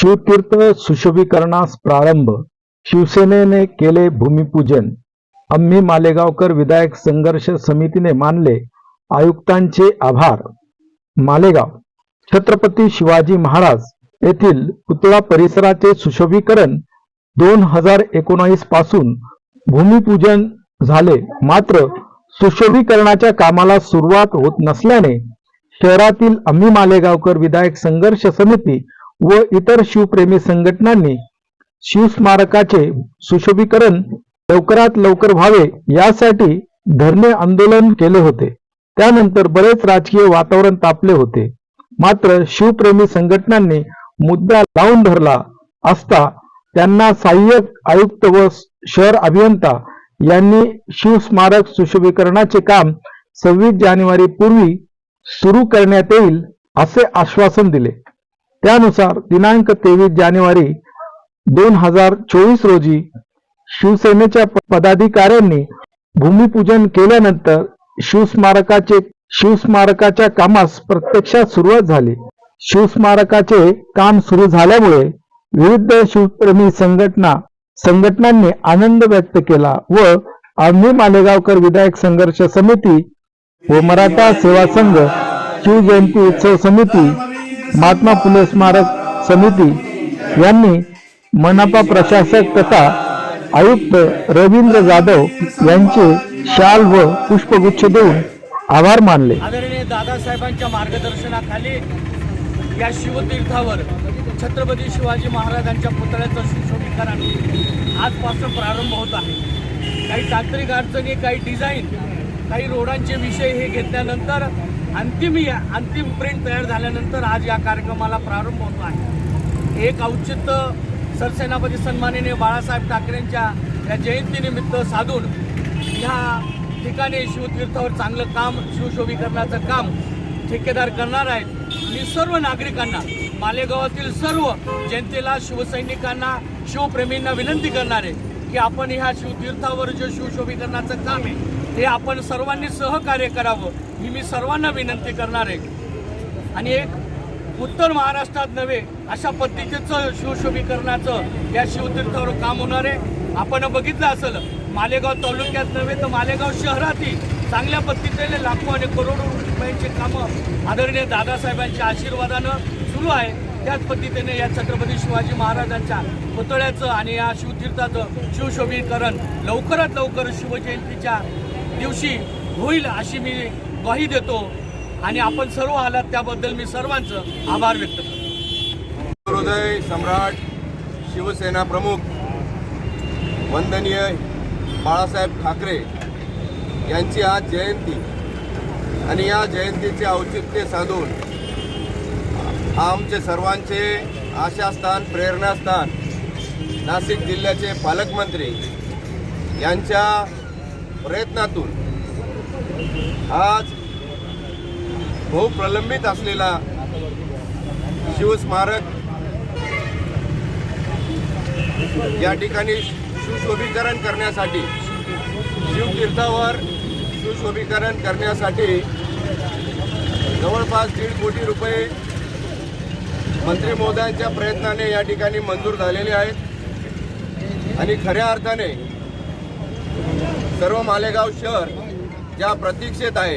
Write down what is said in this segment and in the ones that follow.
शिवतीर्थ सुशोभीकरणास प्रारंभ शिवसेनेने केले भूमिपूजन. आम्ही मालेगावकर विधायक संघर्ष समितीने मानले आयुक्तांचे आभार. मालेगाव छत्रपती शिवाजी महाराज येथील पुतळा परिसराचे सुशोभीकरण दोन हजार एकोणावीसपासून भूमिपूजन झाले. मात्र सुशोभीकरणाच्या कामाला सुरुवात होत नसल्याने शहरातील आम्ही मालेगावकर विधायक संघर्ष समिती व इतर शिवप्रेमी संघटनांनी शिवस्मारकाचे सुशोभीकरण लवकरात लवकर व्हावे यासाठी धरणे आंदोलन केले होते. त्यानंतर बरेच राजकीय वातावरण तापले होते. मात्र शिवप्रेमी संघटनांनी मुद्दा लावून धरला असता त्यांना सहाय्यक आयुक्त व शहर अभियंता यांनी शिवस्मारक सुशोभीकरणाचे काम सव्वीस जानेवारी पूर्वी सुरू करण्यात येईल असे आश्वासन दिले. त्यानुसार दिनांक तेवीस जानेवारी दोन हजार चोवीस रोजी शिवसेनेच्या पदाधिकाऱ्यांनी भूमिपूजन केल्यानंतर शिवस्मारकाचे शिवस्मारकाच्या कामास प्रत्यक्षात सुरुवात झाली. शिवस्मारकाचे काम सुरू झाल्यामुळे विविध शिवप्रेमी संघटना संघटनांनी आनंद व्यक्त केला व आम्ही मालेगावकर विधायक संघर्ष समिती व मराठा सेवा संघ शिवजयंती उत्सव समिती महात्मा फुले स्मारक समिती यांनी मनपा प्रशासक तथा आयुक्त रवींद्र जाधव यांचे शाल व पुष्पगुच्छ देऊन आभार मानले. आदरणीय दादासाहेबांच्या मार्गदर्शनाखाली या शिवतीर्थावर छत्रपती शिवाजी महाराजांच्या पुतळ्याचं सुशोभीकरण आजपासून प्रारंभ होत आहे. काही तांत्रिक अडचणी काही डिझाईन काही रोडांचे विषय हे घेतल्यानंतर अंतिम या अंतिम प्रिंट तयार झाल्यानंतर आज या कार्यक्रमाला प्रारंभ होतो आहे. एक औचित्य सरसेनापती सन्मानिने बाळासाहेब ठाकरेंच्या या जयंतीनिमित्त साधून ह्या ठिकाणी शिवतीर्थावर चांगलं काम शिवशोभीकरणाचं काम ठेकेदार करणार आहेत. मी सर्व नागरिकांना मालेगावातील सर्व जनतेला शिवसैनिकांना शिवप्रेमींना विनंती करणार आहे की आपण ह्या शिवतीर्थावर जे शिवशोभीकरणाचं काम आहे हे आपण सर्वांनी सहकार्य करावं ही मी सर्वांना विनंती करणार आहे. आणि एक उत्तर महाराष्ट्रात नव्हे अशा पद्धतीचं शिवशोभीकरणाचं या शिवतीर्थावर काम होणार आहे. आपण बघितलं असेल मालेगाव तालुक्यात नव्हे तर मालेगाव शहरातही चांगल्या पद्धतीने लाखो आणि करोडो रुपयांची कामं आदरणीय दादासाहेबांच्या आशीर्वादानं सुरू आहे. त्याच पद्धतीने या छत्रपती शिवाजी महाराजांच्या पुतळ्याचं आणि या शिवतीर्थाचं शिवशोभीकरण लवकरात लवकर शिवजयंतीच्या दिवशी होईल अशी मी ग्वाही देतो आणि आपण सर्व आलात त्याबद्दल मी सर्वांचं आभार व्यक्त करतो. हृदय सम्राट शिवसेना प्रमुख वंदनीय बाळासाहेब ठाकरे यांची आज जयंती. आणि या जयंतीचे औचित्य साधून आमचे सर्वांचे आशास्थान प्रेरणास्थान नाशिक जिल्ह्याचे पालकमंत्री यांच्या प्रयत्नातून. आज बहु प्रलंबित असलेला शिवस्मारक या ठिकाणी सुशोभीकरण करण्यासाठी शिवतीर्थावर सुशोभीकरण करण्यासाठी जवळपास दीड कोटी रुपये मंत्री महोदयांच्या प्रयत्नाने या ठिकाणी मंजूर झालेले आहेत. आणि खऱ्या अर्थाने सर्व मालेगाव शहर ज्या प्रतीक्षेत आहे.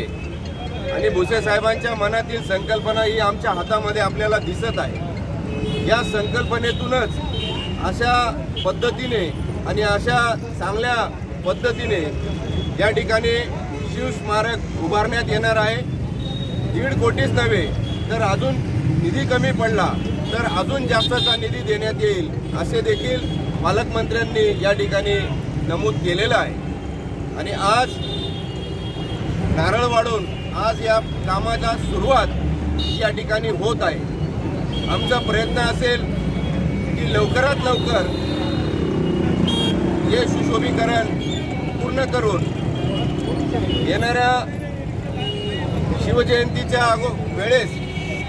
आणि भुसे साहेबांच्या मनातील संकल्पना ही आमच्या हातामध्ये आपल्याला दिसत आहे. या संकल्पनेतूनच अशा पद्धतीने आणि अशा चांगल्या पद्धतीने या ठिकाणी शिवस्मारक उभारण्यात येणार आहे. दीड कोटीच नव्हे तर अजून निधी कमी पडला तर अजून जास्तचा निधी देण्यात येईल असे देखील पालकमंत्र्यांनी या ठिकाणी नमूद केलेलं आहे. आणि आज नारळ वाढून आज या कामाचा सुरुवात या ठिकाणी होत आहे. आमचा प्रयत्न असेल की लवकरात लवकर हे सुशोभीकरण पूर्ण करून येणाऱ्या शिवजयंतीच्या अगो वेळेस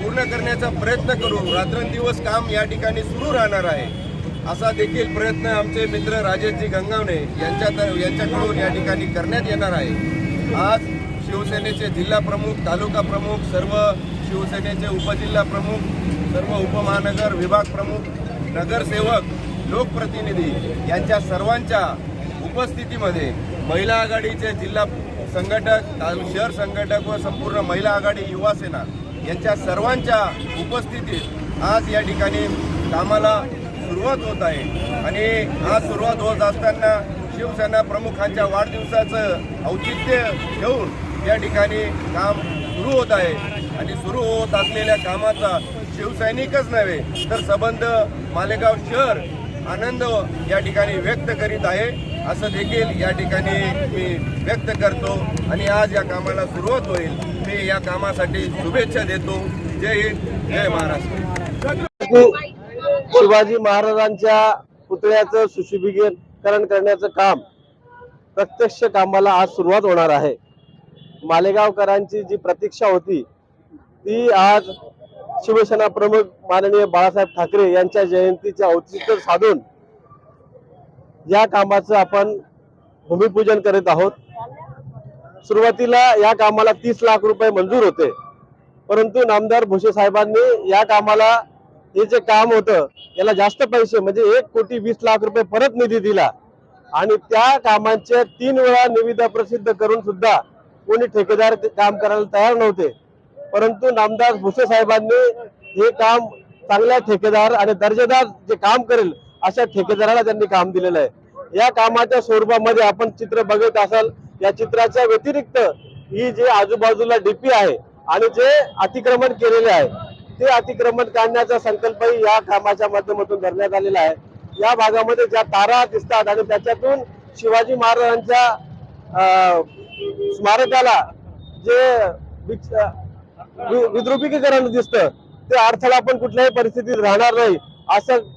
पूर्ण करण्याचा प्रयत्न करू रात्रंदिवस काम या ठिकाणी सुरू राहणार आहे. असा देखील प्रयत्न आमचे मित्र राजेशजी गंगावणे यांच्या तर यांच्याकडून या ठिकाणी करण्यात येणार आहे. आज शिवसेनेचे जिल्हा प्रमुख तालुका प्रमुख सर्व शिवसेनेचे उपजिल्हा प्रमुख सर्व उपमहानगर विभाग प्रमुख नगरसेवक लोकप्रतिनिधी यांच्या सर्वांच्या उपस्थितीमध्ये महिला आघाडीचे जिल्हा संघटक शहर संघटक व संपूर्ण महिला आघाडी युवा सेना यांच्या सर्वांच्या उपस्थितीत आज या ठिकाणी कामाला सुरुवात होत आहे. आणि आज सुरुवात होत असताना शिवसेना प्रमुखांच्या वाढदिवसाचं औचित्य घेऊन या ठिकाणी काम सुरू होत आहे. आणि सुरू होत असलेल्या कामाचा शिवसैनिकच नव्हे तर संबंध मालेगाव शहर आनंद या ठिकाणी व्यक्त करीत आहे. असं देखील या ठिकाणी मी व्यक्त करतो. आणि आज या कामाला सुरुवात होईल. मी या कामासाठी शुभेच्छा देतो. जय हिंद. जय महाराष्ट्र. शिवाजी महाराजांच्या पुतळ्याचं सुशोभीकरण करण्याचं काम प्रत्यक्ष कामाला आज सुरुवात होणार आहे. मालेगावकरांची जी प्रतीक्षा होती ती आज शिवसेना प्रमुख माननीय बाळासाहेब ठाकरे यांच्या जयंतीचे औचित्य साधून या कामाचं आपण भूमिपूजन करीत आहोत. सुरुवातीला या कामाला तीस लाख रुपये मंजूर होते परंतु नामदार भुसे साहेबांनी या कामाला हे जे काम होतं याला जास्त पैसे म्हणजे एक कोटी वीस लाख रुपये परत निधी दिला. आणि त्या कामांचे तीन वेळा निविदा प्रसिद्ध करून सुद्धा कोणी ठेकेदार काम करायला तयार नव्हते. परंतु नामदास भुसे साहेबांनी हे काम चांगल्या ठेकेदार आणि दर्जेदार जे काम करेल अशा ठेकेदाराला त्यांनी काम दिलेलं आहे. या कामाच्या स्वरूपामध्ये आपण चित्र बघत असाल या चित्राच्या व्यतिरिक्त ही जे आजूबाजूला डीपी आहे आणि जे अतिक्रमण केलेले आहे ते अतिक्रमण काढण्याचा संकल्पही या कामाच्या माध्यमातून धरण्यात आलेला आहे. या भागामध्ये ज्या तारा दिसतात आणि त्याच्यातून शिवाजी महाराजांच्या स्मारकाला जे वि- विद्रुपीकरण दिसतं ते अडथळा पण कुठल्याही परिस्थितीत राहणार नाही असं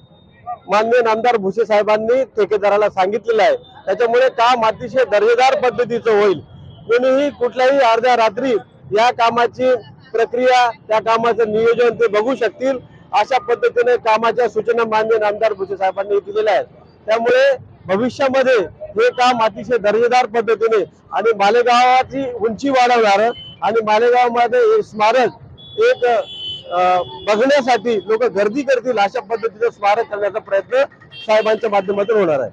माननीय नामदार भुसे साहेबांनी ठेकेदाराला सांगितलेलं आहे. त्याच्यामुळे काम अतिशय दर्जेदार पद्धतीचं होईल. कोणीही कुठल्याही अर्ध्या रात्री या कामाची प्रक्रिया त्या कामाचं नियोजन ते बघू शकतील. अशा पद्धतीने कामाच्या सूचना मान्य नामदार भुसे साहेबांनी दिलेल्या आहेत. त्यामुळे भविष्यामध्ये हे काम अतिशय दर्जेदार पद्धतीने आणि मालेगावाची उंची वाढवणार आणि मालेगावमध्ये हे स्मारक एक बघण्यासाठी लोक गर्दी करतील अशा पद्धतीचं स्मारक करण्याचा प्रयत्न साहेबांच्या माध्यमातून होणार आहे.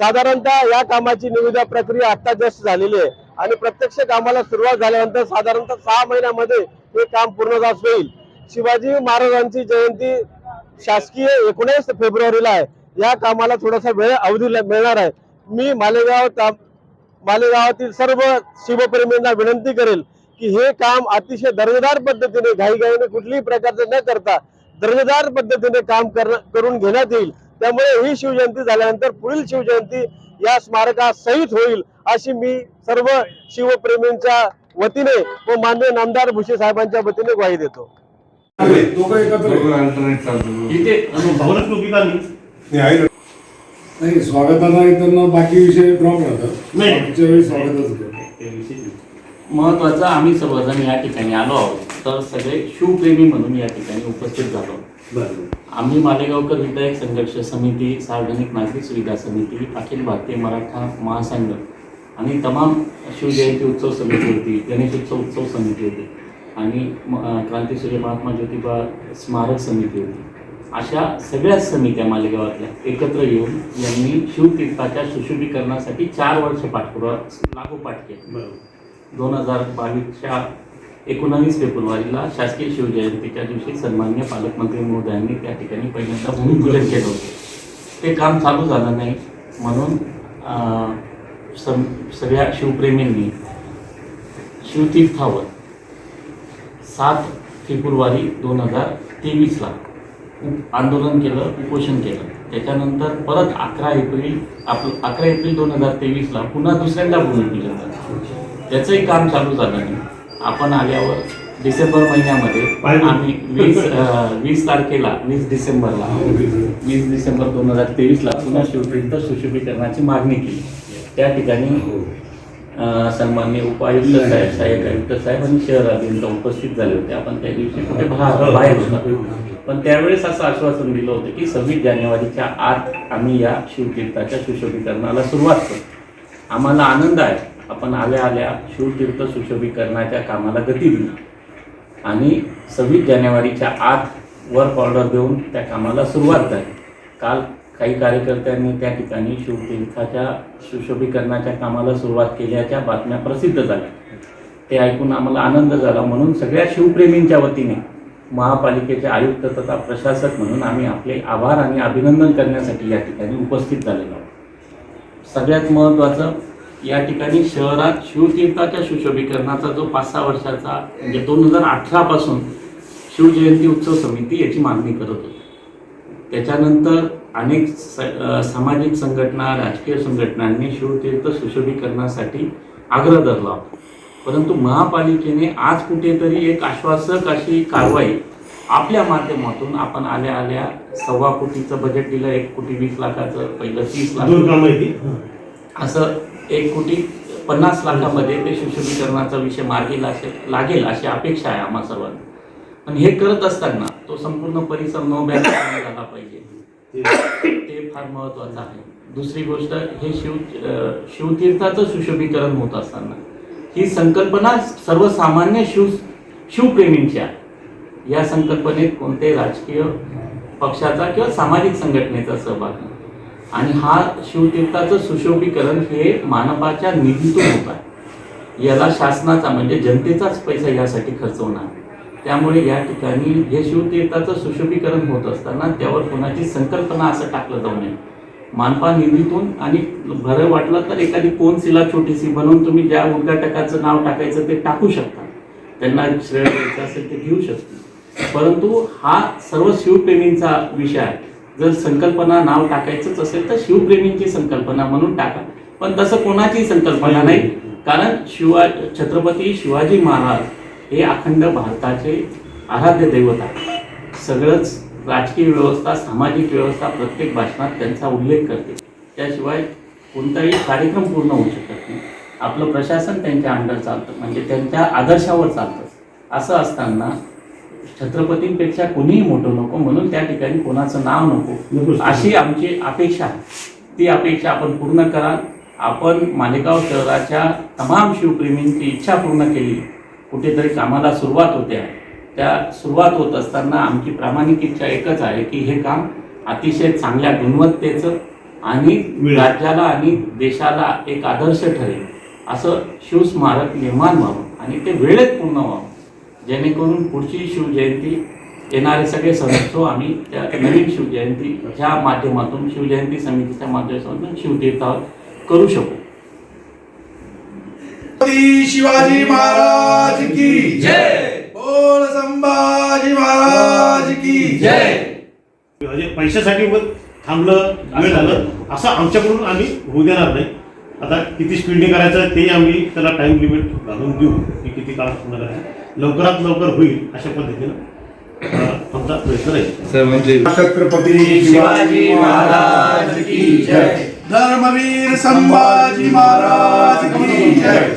साधारणतः या कामाची निविदा प्रक्रिया आता जस्ट झालेली आहे. आणि प्रत्यक्ष कामाला सुरुवात झाल्यानंतर साधारणतः सहा महिन्यामध्ये हे काम पूर्णदास होईल. शिवाजी महाराजांची जयंती शासकीय एकोणीस फेब्रुवारीला आहे. या कामाला थोडासा वेळ अवधी मिळणार आहे. मी मालेगाव मालेगावातील सर्व शिवप्रेमींना विनंती करेल की हे काम अतिशय दर्जेदार पद्धतीने घाईघाईने कुठलीही प्रकारचं न करता दर्जेदार पद्धतीने काम कर- करून घेण्यात येईल. त्यामुळे ही शिवजयंती झाल्यानंतर पुढील शिवजयंती या स्मारकासहित होईल. अशी मी सर्व शिवप्रेमींच्या वतीने व मान्य नामदार भुसे साहेबांच्या वतीने ग्वाही देतो. नाही स्वागताला येताना बाकी विषय ड्रॉप राहतात. नाही. मागच्या वेळी स्वागतच होतं. महत्वाचं आम्ही सर्वजण या ठिकाणी आलो आहोत. तर सगळे शिवप्रेमी म्हणून या ठिकाणी उपस्थित झालो आम्ही मालेगावकर विधायक संघर्ष समिती सार्वजनिक नागरिक सुविधा समिती अखिल भारतीय मराठा महासंघ आणि तमाम शिवजयंती उत्सव समिती होती गणेशोत्सव उत्सव समिती होती आणि क्रांतीसूर्य महात्मा ज्योतिबा स्मारक समिती होती. अशा सगळ्याच समित्या मालेगावातल्या एकत्र येऊन यांनी शिवतीर्थाच्या सुशोभीकरणासाठी चार वर्ष पाठपुरा लागोपाठ केला. दोन हजार बावीसच्या एकोणावीस फेब्रुवारीला शासकीय शिवजयंतीच्या दिवशी सन्मान्य पालकमंत्री महोदयांनी त्या ठिकाणी पहिल्यांदा भूमिपूजन केलं होतं. ते काम चालू झालं नाही म्हणून सम सगळ्या शिवप्रेमींनी शिवतीर्थावर सात फेब्रुवारी दोन हजार तेवीसला उप- आंदोलन केलं उपोषण केलं. त्याच्यानंतर परत अकरा एप्रिल आपलं अकरा एप्रिल दोन हजार तेवीसला पुन्हा दुसऱ्यांदा भूमिपूजन झालं. त्याचंही काम चालू झालं नाही. आपण आल्यावर डिसेंबर महिन्यामध्ये आम्ही वीस वीस तारखेला वीस डिसेंबरला वीस डिसेंबर दोन हजार तेवीसला पुन्हा शिवतीर्थ सुशोभीकरणाची मागणी केली. त्या ठिकाणी अं, सन्माननीय उपायुक्त साहेब सहाय्यक आयुक्त साहेब आणि शहर अभियंता उपस्थित झाले होते. आपण त्या दिवशी कुठे बाहेर बाहेर होतो. पण त्यावेळेस असं आश्वासन दिलं होतं की सव्वीस जानेवारीच्या आत आम्ही या शिवतीर्थाच्या सुशोभीकरणाला सुरुवात करू. आम्हाला आनंद आहे. आपण आल्या आल्या शिवतीर्थ सुशोभीकरणाच्या कामाला गती दिली. आणि सव्वीस जानेवारीच्या आत वर्क ऑर्डर देऊन त्या कामाला सुरुवात झाली. काल काही कार्यकर्त्यांनी त्या ठिकाणी शिवतीर्थाच्या सुशोभीकरणाच्या कामाला सुरुवात केल्याच्या बातम्या प्रसिद्ध झाल्या. ते ऐकून आम्हाला आनंद झाला. म्हणून सगळ्या शिवप्रेमींच्या वतीने महापालिकेचे आयुक्त तथा प्रशासक म्हणून आम्ही आपले आभार आणि अभिनंदन करण्यासाठी या ठिकाणी उपस्थित झालेलो आहोत. सगळ्यात महत्त्वाचं या ठिकाणी शहरात शिवतीर्थाच्या सुशोभीकरणाचा जो पाच सहा वर्षाचा म्हणजे दोन हजार अठरापासून शिवजयंती उत्सव समिती याची मागणी करत होती. त्याच्यानंतर अनेक स सामाजिक संघटना राजकीय संघटनांनी शिवतीर्थ सुशोभीकरणासाठी आग्रह धरला परंतु महापालिकेने आज कुठेतरी एक आश्वासक अशी कारवाई आपल्या माध्यमातून आपण आल्या आल्या सव्वा कोटीचं बजेट दिलं एक कोटी वीस लाखाचं पहिलं तीस लाख. असं एक कोटी पन्नास लाखामध्ये ते सुशोभीकरणाचा विषय मार्गी लागे लागेल अशी अपेक्षा आहे आम्हा सर्वांना. पण हे करत असताना तो संपूर्ण परिसर नो बॅग झाला पाहिजे. ते फार महत्वाचं आहे. दुसरी गोष्ट हे शिव शिवतीर्थाचं सुशोभीकरण होत असताना ही संकल्पना सर्वसामान्य शिव शिवप्रेमींची आहे. या संकल्पनेत कोणत्याही राजकीय पक्षाचा किंवा सामाजिक संघटनेचा सहभाग नाही. आणि हा शिवतीर्थाचं सुशोभीकरण हे मानवाच्या निधीतून होत आहे. याला शासनाचा म्हणजे जनतेचाच पैसा यासाठी खर्च होणार. त्यामुळे या ठिकाणी हे शिवतीर्थाचं सुशोभीकरण होत असताना त्यावर कोणाची संकल्पना असं टाकलं जाऊ नये. मानपा निधीतून आणि बरं वाटलं तर एखादी कोनशिला छोटीशी बनवून तुम्ही ज्या उद्घाटकाचं नाव टाकायचं ते टाकू शकता. त्यांना श्रेय द्यायचं असेल ते घेऊ शकतील परंतु हा सर्व शिवप्रेमींचा विषय आहे. जर संकल्पना नाव टाकायचंच असेल तर शिवप्रेमींची संकल्पना म्हणून टाका. पण तसं कोणाची संकल्पना नाही. कारण शिवा छत्रपती शिवाजी महाराज हे अखंड भारताचे आराध्य दैवत आहे सगळंच राजकीय व्यवस्था सामाजिक व्यवस्था प्रत्येक भाषणात त्यांचा उल्लेख करते. त्याशिवाय कोणताही कार्यक्रम पूर्ण होऊ शकत नाही. आपलं प्रशासन त्यांच्या अंडर चालतं म्हणजे त्यांच्या आदर्शावर चालतं. असं असताना छत्रपतींपेक्षा कोणीही मोठं नको म्हणून त्या ठिकाणी कोणाचं नाव नको. अशी आमची अपेक्षा आहे. ती अपेक्षा आपण पूर्ण करा आपण मालेगाव शहराच्या तमाम शिवप्रेमींची इच्छा पूर्ण केली. कुठेतरी कामाला सुरुवात होते आहे. त्या सुरुवात होत असताना आमची प्रामाणिक इच्छा एकच आहे की हे काम अतिशय चांगल्या गुणवत्तेचं आणि. राज्याला आणि देशाला एक आदर्श ठरेल असं शिवस्मारक निर्माण व्हावं आणि ते वेळेत पूर्ण व्हावं. जेणेकरून पुढची शिवजयंती येणारे सगळे सणोत्सव आम्ही त्या नवीन शिवजयंती ह्या माध्यमातून शिवजयंती समितीच्या माध्यमातून शिवतीर्थावर करू शकू. शिवाजी महाराज की जय। बोल संभाजी महाराज की जय। म्हणजे पैशासाठी थांबलं वेळ झालं. असं आमच्याकडून आम्ही होऊ देणार नाही. आता किती स्पीडने करायचं ते आम्ही त्याला टाइम लिमिट घालून देऊ की किती काळ पूर्ण करायचं लवकरात लवकर होईल अशा पद्धतीनं आमचा प्रयत्न राहील. छत्रपती शिवाजी महाराज की जय. धर्मवीर संभाजी महाराज की जय.